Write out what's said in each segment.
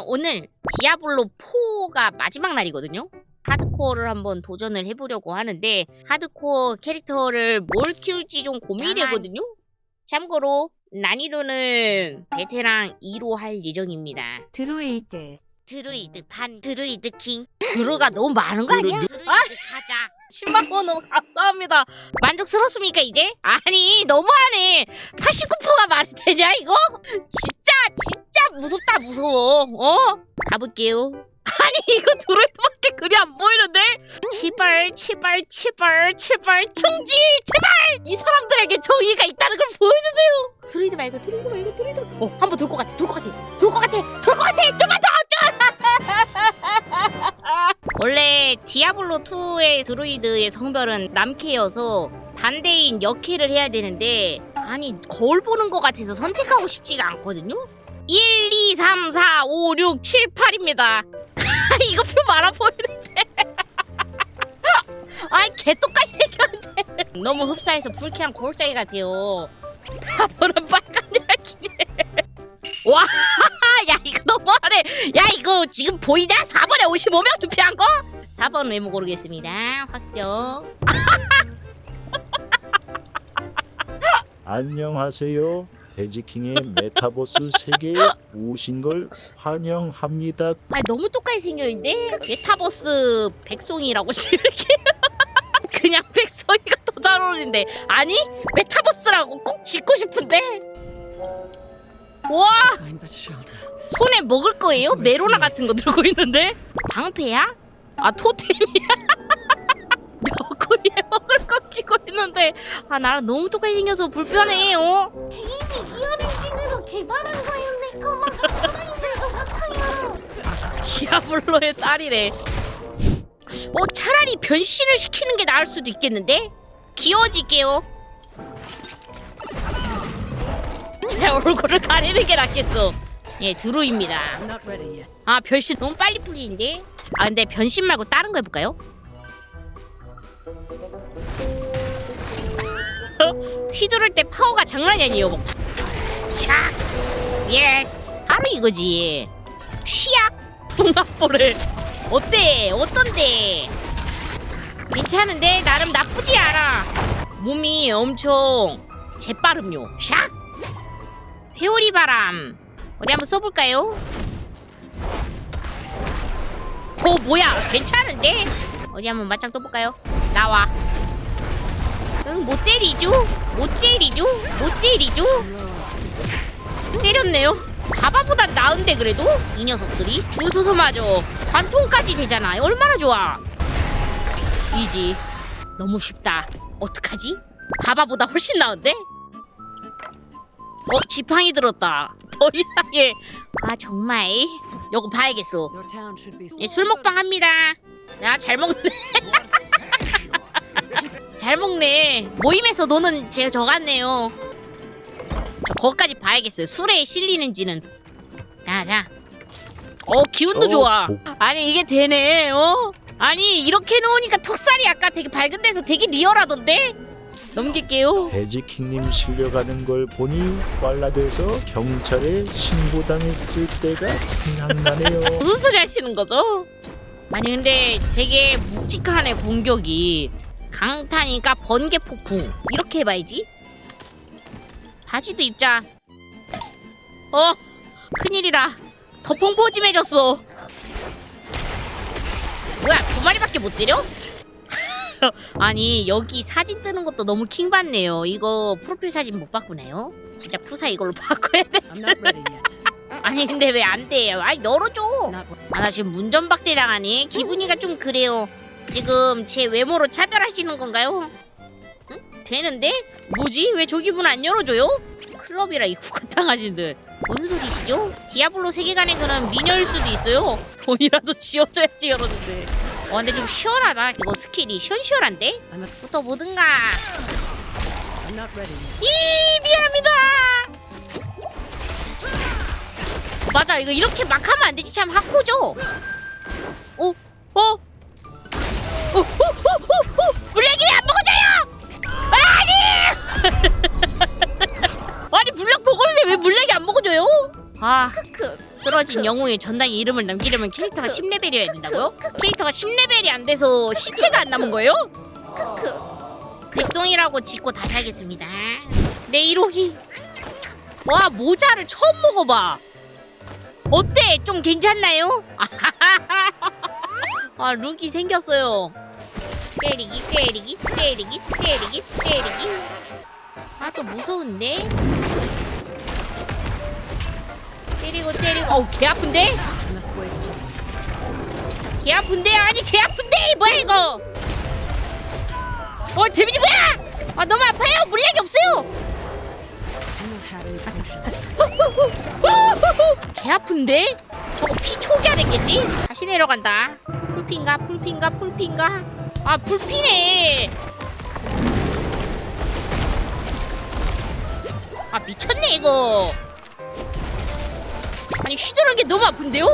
오늘 디아블로 4가 마지막 날이거든요. 하드코어를 한번 도전을 해보려고 하는데 하드코어 캐릭터를 뭘 키울지 좀 고민이 되거든요. 참고로 난이도는 베테랑 2로 할 예정입니다. 드루이드 드루이드 판 드루이드 킹 드루가 너무 많은 거 아니야? 드루이드 가자 10만원 너무 감사합니다 만족스럽습니까 이제? 아니 너무하네 89%가 말이 되냐 이거? 진짜 진짜 무섭다 무서워. 어? 가볼게요. 아니 이거 드루이드밖에 그리 안 보이는데? 제발 제발 제발 제발 청지 제발! 이 사람들에게 정의가 있다는 걸 보여주세요. 드루이드 말고 드루이드 말고 드루이드. 어 한 번 돌 것 같아 돌 것 같아 돌 것 같아 돌 것 같아! 좀만 더 원래 디아블로2의 드루이드의 성별은 남캐여서 반대인 여캐를 해야 되는데 아니 거울 보는 것 같아서 선택하고 싶지가 않거든요? 1, 2, 3, 4, 5, 6, 7, 8입니다. 이거 표 많아 보이는데. 아이 개똑같이 생겼는데 너무 흡사해서 불쾌한 거울짜기 같아요. 4번은 빨간이라 기네. 와 야 이거 너무하네 야 이거 지금 보이냐? 4번에 55명 투표한 거? 4번 외모 고르겠습니다. 확정 안녕하세요. 베지킹의 메타버스 세계에 오신 걸 환영합니다. 아 너무 똑같이 생겼는데 메타버스 백송이라고 이렇게 그냥 백송이가 더 잘 어울리는데 아니 메타버스라고 꼭 짓고 싶은데 와 Find better shelter. 손에 먹을 거예요? 메로나 같은 거 들고 있는데 방패야? 아 토템이야? 옆구리에 먹을 거 끼고 있는데 아 나랑 너무 똑같이 생겨서 불편해 어? 개인이 기어렌진으로 개발한 거요 내 거마가 살아있는 것 같아요 디아블로의 딸이래 어 차라리 변신을 시키는 게 나을 수도 있겠는데? 귀여워질게요 제 얼굴을 가리는 게 낫겠어 예 드루입니다. 아 변신 너무 빨리 풀리는데 아 근데 변신 말고 다른 거 해볼까요? 휘두를 때 파워가 장난이 아니에요. 뭐. 샥 예스! 바로 이거지. 취약 풍압보를 어때? 어떤데? 괜찮은데? 나름 나쁘지 않아. 몸이 엄청 재빠름요. 샥 회오리 바람. 어디 한번 써볼까요? 오 뭐야? 괜찮은데? 어디 한번 맞짱 떠볼까요? 나와 응? 못 때리죠? 못 때리죠? 못 때리죠? 때렸네요. 바바보단 나은데 그래도? 이 녀석들이? 줄 서서 맞아 관통까지 되잖아. 얼마나 좋아. 이지. 너무 쉽다. 어떡하지? 바바보다 훨씬 나은데? 어 지팡이 들었다. 더 이상해. 아 정말. 요거 봐야겠어. 예, 술 먹방 합니다. 야, 잘 먹네. 잘 먹네. 모임에서 노는 제가 저 같네요. 저 거기까지 봐야겠어요. 술에 실리는지는. 자, 자. 어, 기운도 어, 좋아. 복- 아니, 이게 되네. 어? 아니, 이렇게 놓으니까 턱살이 아까 되게 밝은 데서 되게 리얼하던데? 넘길게요. 베지킹님 실려가는 걸 보니 꽐라돼서 경찰에 신고당했을 때가 생각나네요. 무슨 소리 하시는 거죠? 아니 근데 되게 묵직하네 공격이 강타니까 번개 폭풍. 이렇게 해봐야지. 바지도 입자. 어 큰일이다. 더 펑퍼짐해졌어. 뭐야 두 마리밖에 못 때려? 아니 여기 사진 뜨는 것도 너무 킹받네요. 이거 프로필 사진 못 바꾸네요? 진짜 푸사 이걸로 바꿔야 돼. 아니 근데 왜 안 돼요? 아니 열어줘. 아 나 지금 문전박대 당하니 기분이가 좀 그래요 지금 제 외모로 차별하시는 건가요? 응? 되는데? 뭐지? 왜 저 기분 안 열어줘요? 클럽이라 이 구간당하신들 뭔 소리시죠? 디아블로 세계관에서는 미녀일 수도 있어요 돈이라도 지어줘야지 열었는데 어 근데 좀 시원하다 이거 스킬이 시원시원한데? Ready yet. 이 미안합니다. 맞아 이거 이렇게 막 하면 안 되지 참 학고죠. 어 어. 어, 어, 어, 어, 어, 물레기를 안 먹어줘요! 아니! 아니 물약 먹었는데 왜 물레기 안 먹어줘요? 아, 크크 쓰러진 영웅의 전당 이름을 남기려면 캐릭터가 10레벨이어야 된다고요? 캐릭터가 10레벨이 안 돼서 시체가 안 남은 거예요? 크크. 백송이라고 짓고 다시 하겠습니다. 내 1호기. 와 모자를 처음 먹어봐. 어때? 좀 괜찮나요? 아 룩이 생겼어요. 때리기 때리기 때리기 때리기 때리기. 아 또 무서운데? 때리고 때리고 어우 개 아픈데? 개 아픈데? 아니 개 아픈데? 뭐야 이거? 어 데미지 뭐야? 아 너무 아파요 물약이 없어요 A potion. 개 아픈데? 저거 피 초기화 됐겠지? 다시 내려간다 풀핀가 풀핀가 풀핀가 아 풀피네 아 미쳤네 이거 아니 휘두르는 게 너무 아픈데요?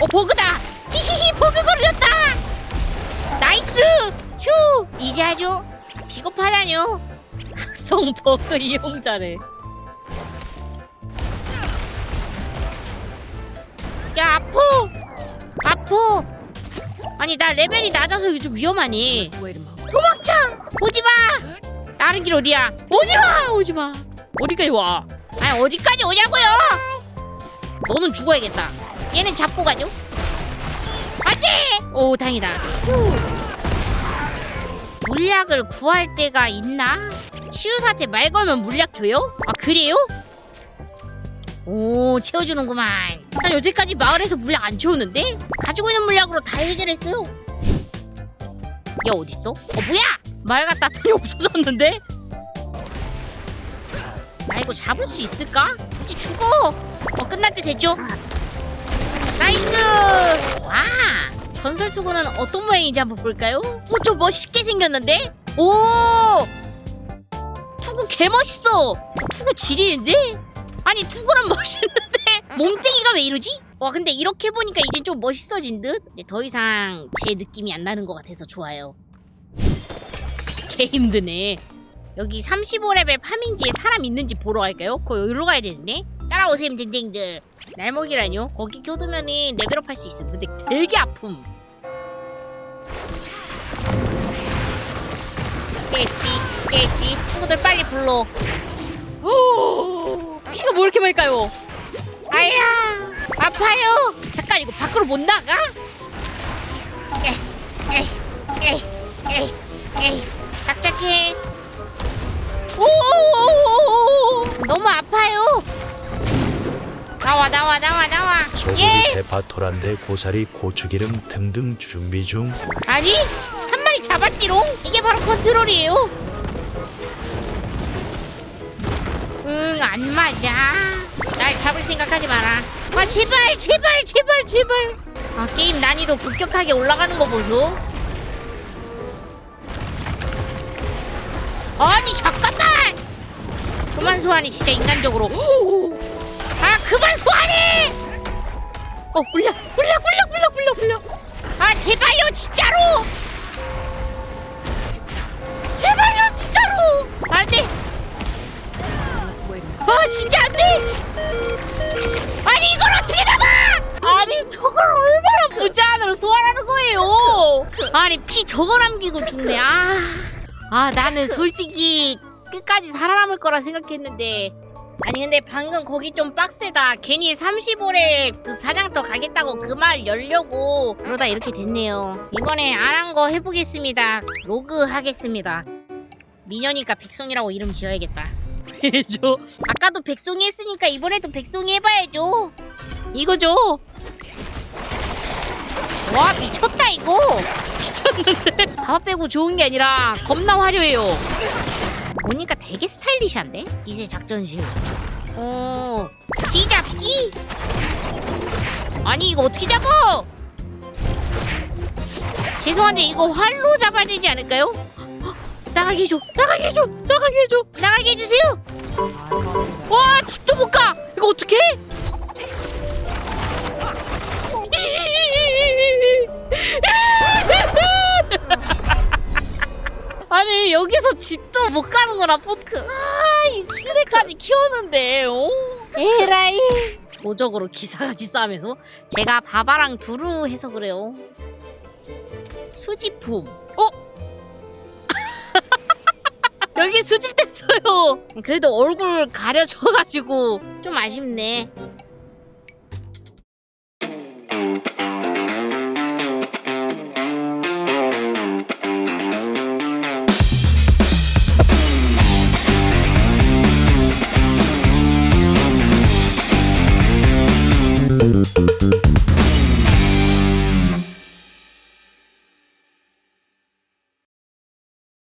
어 버그다 히히히 버그 걸렸다 나이스 휴! 이제 아주 비겁하다뇨. 학성 버그 이용자래. 야 아프! 아프! 아니 나 레벨이 낮아서 이게 좀 moment. 도망쳐! 오지 마! 다른 길 어디야? 오지 마! 오지 마! 어디까지 와? 아니 어디까지 오냐고요! 너는 죽어야겠다. 얘는 잡고 가죠? 안돼! 오 다행이다. 휴. 물약을 구할 때가 있나 치유사한테 말 걸면 물약 줘요 아 그래요 오 채워주는구만 난 여태까지 마을에서 물약 안 채우는데 가지고 있는 물약으로 다 해결했어요 얘 어딨어? 어 뭐야? 말 갖다 왔더니 없어졌는데? 나 이거 잡을 수 있을까? 이제 죽어 어 끝날 때 됐죠? 나이스 와 전설 투구는 어떤 모양인지 한번 볼까요? 오좀 멋있게 생겼는데? 오 투구 개 멋있어 투구 지리는데? 아니 투구는 멋있는데 몸뚱이가 왜 이러지? 와 근데 이렇게 보니까 이제 좀 멋있어진 듯? 근데 더 이상 제 느낌이 안 나는 것 같아서 좋아요 개 힘드네 여기 35레벨 파밍지에 사람 있는지 보러 갈까요? 거 여기로 가야 되는데 따라오세요 댕댕들 날먹이라뇨? 거기 껴두면은 레벨업 할 수 있음. 근데 되게 아픔. 깼지 깼지. 친구들 빨리 불러. 오! 피가 뭐 이렇게 많이 까요? 아야 아파요. 잠깐 이거 밖으로 못 나가? 에이 에이 에이 에이 에이. 착착해 나와 나와 나와 나와. 소고기 예스 대파 토란데 고사리 고추기름 등등 준비 중. 아니 한 마리 잡았지롱. 이게 바로 컨트롤이에요. 응 안 맞아. 날 잡을 생각하지 마라. 아 제발 제발 제발 제발. 아 게임 난이도 급격하게 올라가는 거 보소. 아니 잠깐만! 그만 소환이 진짜 인간적으로. 아 그만 소환해! 어 굴려 굴려 굴려 굴려 굴려 굴려. 아 제발요 진짜로! 제발요 진짜로! 안돼. 아 진짜 안돼. 아니 이걸 어떻게 잡아? 아니 저걸 얼마나 무제한으로 소환하는 거예요? 아니 피 저거 남기고 죽네. 아, 아 나는 솔직히 끝까지 살아남을 거라 생각했는데 아니 근데 방금 거기 좀 빡세다. 괜히 35래 그 사냥터 가겠다고 그 말 열려고 그러다 이렇게 됐네요. 이번에 안 한 거 해보겠습니다. 로그 하겠습니다. 미녀니까 백송이라고 이름 지어야겠다. 해줘 아까도 백송이 했으니까 이번에도 백송이 해봐야죠. 이거죠? 와 미쳤다 이거! 미쳤는데? 다 빼고 좋은 게 아니라 겁나 화려해요. 보니까 되게 스타일리시한데? 이제 작전실. 어 뒤잡기? 아니 이거 어떻게 잡아? 죄송한데 이거 활로 잡아야 되지 않을까요? 헉, 나가게 해줘 나가게 해줘 나가게 해줘. 나가게 해주세요. 와 집도 못 가. 이거 어떡해 아니 여기서 집도 못 가는 거라 포크. 아 에라이 시대까지 키웠는데 오. 에라이. 도적으로 기사같이 싸면서? 제가 바바랑 두루 해서 그래요. 수집품. 어? 여기 수집됐어요. 그래도 얼굴 가려져가지고 좀 아쉽네